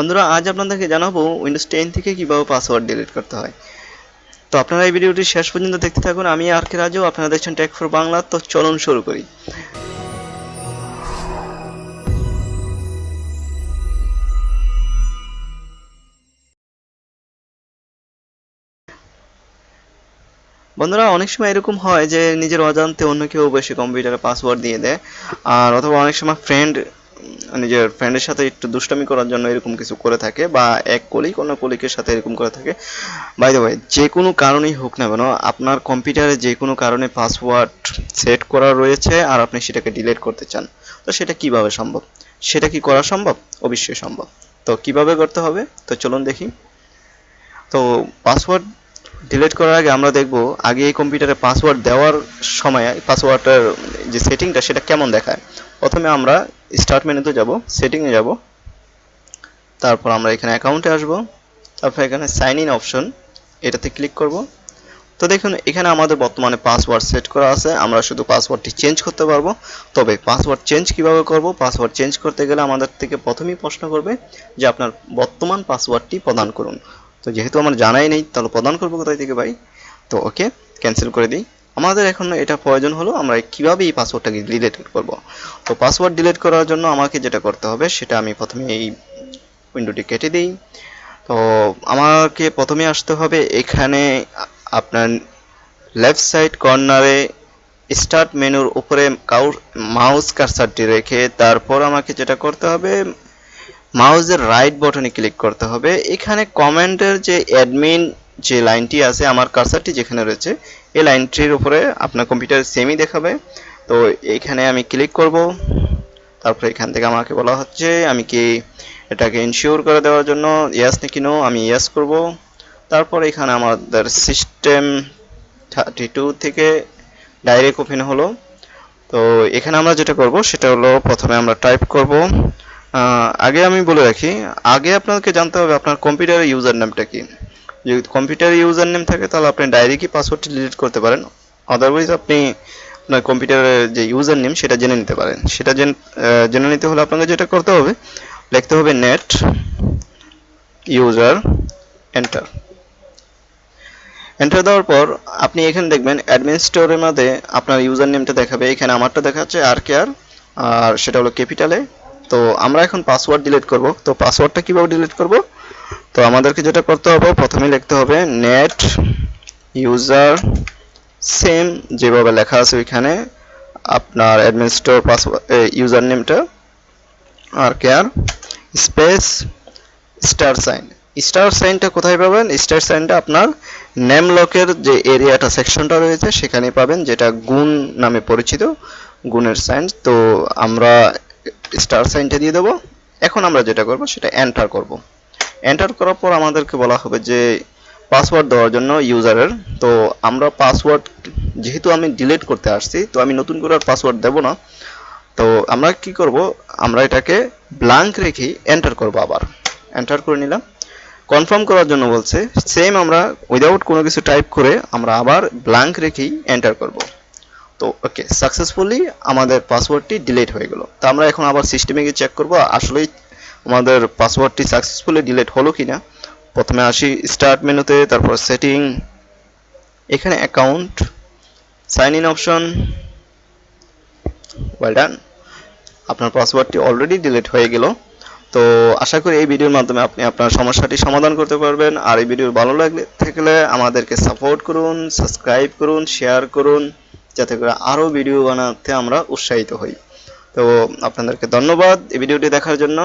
বন্ধুরা, আজ আপনাদেরকে জানাব উইন্ডোজ টেন থেকে কীভাবে পাসওয়ার্ড ডিলিট করতে হয়। তো আপনারা এই ভিডিওটি শেষ পর্যন্ত দেখতে থাকুন। আমি আর কে রাজু, আপনারা দেখছেন টেক ফর বাংলা তো চলুন শুরু করি। বন্ধুরা, অনেক সময় এরকম হয় যে নিজের অজান্তে অন্য কেউ বেশি কম্পিউটারে পাসওয়ার্ড দিয়ে দেয়, আর অথবা অনেক সময় ফ্রেন্ড নিজের ফ্রেন্ডের সাথে একটু দুষ্টামি করার জন্য এরকম কিছু করে থাকে বা এক কলিক অন্য কলিকের সাথে এরকম করে থাকে। বাই দ্য ওয়ে যে কোনো কারণেই হোক না কেন, আপনার কম্পিউটারে যে কোনো কারণে পাসওয়ার্ড সেট করা রয়েছে আর আপনি সেটাকে ডিলিট করতে চান। তো সেটা কীভাবে সম্ভব? সেটা কি করা সম্ভব? অবশ্যই সম্ভব। তো কীভাবে করতে হবে? তো চলুন দেখি। তো পাসওয়ার্ড ডিলিট করার আগে আমরা দেখব আগে এই কম্পিউটারে পাসওয়ার্ড দেওয়ার সময় পাসওয়ার্ডের যে সেটিংটা সেটা কেমন দেখায়। প্রথমে আমরা স্টার্ট মেনুতে যাব সেটিংয়ে যাব। তারপর আমরা এখানে অ্যাকাউন্টে আসব। তারপর এখানে সাইন ইন অপশন এটাতে ক্লিক করব। তো দেখুন, এখানে আমাদের বর্তমানে পাসওয়ার্ড সেট করা আছে। আমরা শুধু পাসওয়ার্ডটি চেঞ্জ করতে পারব। তবে পাসওয়ার্ড চেঞ্জ কীভাবে করব? পাসওয়ার্ড চেঞ্জ করতে গেলে আমাদের থেকে প্রথমেই প্রশ্ন করবে যে আপনার বর্তমান পাসওয়ার্ডটি প্রদান করুন। তো যেহেতু আমার জানাই নেই, তাহলে প্রদান করব কোথায় থেকে ভাই? তো ওকে ক্যান্সেল করে দিই। আমাদের এখন এটা প্রয়োজন হলো আমরা কীভাবে এই পাসওয়ার্ডটাকে ডিলিট করব? তো পাসওয়ার্ড ডিলিট করার জন্য আমাকে যেটা করতে হবে, সেটা আমি প্রথমে এই উইন্ডোটি কেটে দিই। তো আমাকে প্রথমে আসতে হবে এখানে আপনার লেফট সাইড কর্নারে স্টার্ট মেনুর উপরে কাউর মাউস কার্সারটি রেখে, তারপর আমাকে যেটা করতে হবে মাউসের রাইট বটনে ক্লিক করতে হবে। এখানে কমেন্টের যে অ্যাডমিন যে লাইনটি আছে, আমার কার্সারটি যেখানে রয়েছে, এই লাইনটির উপরে আপনার কম্পিউটার সেমই দেখাবে। তো এখানে আমি ক্লিক করব। তারপরে এখান থেকে আমাকে বলা হচ্ছে, আমি কি এটাকে ইনশিওর করে দেওয়ার জন্য ইয়াস নাকি নো আমি ইয়াস করব। তারপর এখানে আমাদের সিস্টেম থার্টি টু থেকে ডাইরেক্ট ওপেন হলো। তো এখানে আমরা যেটা করব, সেটা হলো প্রথমে আমরা টাইপ করব। আগে আমি বলে রাখি, আগে আপনাকে জানতে হবে আপনার কম্পিউটারের ইউজার নামটা কি। যদি কম্পিউটারে ইউজার নেম থাকে, তাহলে আপনি ডাইরেক্টই পাসওয়ার্ডটি ডিলিট করতে পারেন। আদারওয়াইজ আপনি আপনার কম্পিউটারের যে ইউজার নেম সেটা জেনে নিতে পারেন। সেটা জেনে নিতে হলে আপনাকে যেটা করতে হবে, লিখতে হবে নেট ইউজার এন্টার এন্টার দেওয়ার পর আপনি এখানে দেখবেন অ্যাডমিন স্টোরের মধ্যে আপনার ইউজার নেমটা দেখাবে। এখানে আমারটা দেখাচ্ছে আর কেয়ার আর সেটা হলো ক্যাপিটালে তো আমরা এখন পাসওয়ার্ড ডিলিট করব। তো পাসওয়ার্ডটা কীভাবে ডিলিট করব? তো আমাদেরকে যেটা করতে হবে, প্রথমে লিখতে হবে নেট ইউজার সেম যেভাবে লেখা আছে ওইখানে, আপনার অ্যাডমিন স্টোর পাসওয়ার্ড ইউজার নেমটা আর care space star sign star সাইনটা কোথায় পাবেন? স্টার সাইনটা আপনার নেম লকের যে এরিয়াটা সেকশনটা রয়েছে সেখানে পাবেন, যেটা গুণ নামে পরিচিত, গুণের সাইন তো আমরা স্টার সাইনটা দিয়ে দেবো। এখন আমরা যেটা করব সেটা এন্টার করব। এন্টার করার পর আমাদেরকে বলা হবে যে পাসওয়ার্ড দেওয়ার জন্য ইউজারের তো আমরা পাসওয়ার্ড যেহেতু আমি ডিলিট করতে আসছি, তো আমি নতুন করে আর পাসওয়ার্ড দেব না। তো আমরা কি করব? আমরা এটাকে ব্ল্যাঙ্ক রেখেই এন্টার করব আবার। এন্টার করে নিলাম। কনফার্ম করার জন্য বলছে সেম আমরা উইদাউট কোনো কিছু টাইপ করে আমরা আবার ব্ল্যাঙ্ক রেখেই এন্টার করব। তো ওকে সাকসেসফুলি আমাদের পাসওয়ার্ডটি ডিলিট হয়ে গেল। তো আমরা এখন আবার সিস্টেমে গিয়ে চেক করব, আসলেই আমাদের পাসওয়ার্ডটি সাকসেসফুলি ডিলিট হলো কিনা। প্রথমে আসি স্টার্ট মেনুতে, তারপর সেটিং এখানে account sign in option well done আপনার পাসওয়ার্ডটি অলরেডি ডিলিট হয়ে গেল। তো আশা করি এই ভিডিওর মাধ্যমে আপনি আপনার সমস্যাটি সমাধান করতে পারবেন। আর এই ভিডিও ভালো লাগলে, থাকলে আমাদেরকে সাপোর্ট করুন সাবস্ক্রাইব করুন শেয়ার করুন। যাতে করে আরও ভিডিও বানাতে আমরা উৎসাহিত হই। তো আপনাদেরকে ধন্যবাদ এই ভিডিওটি দেখার জন্য।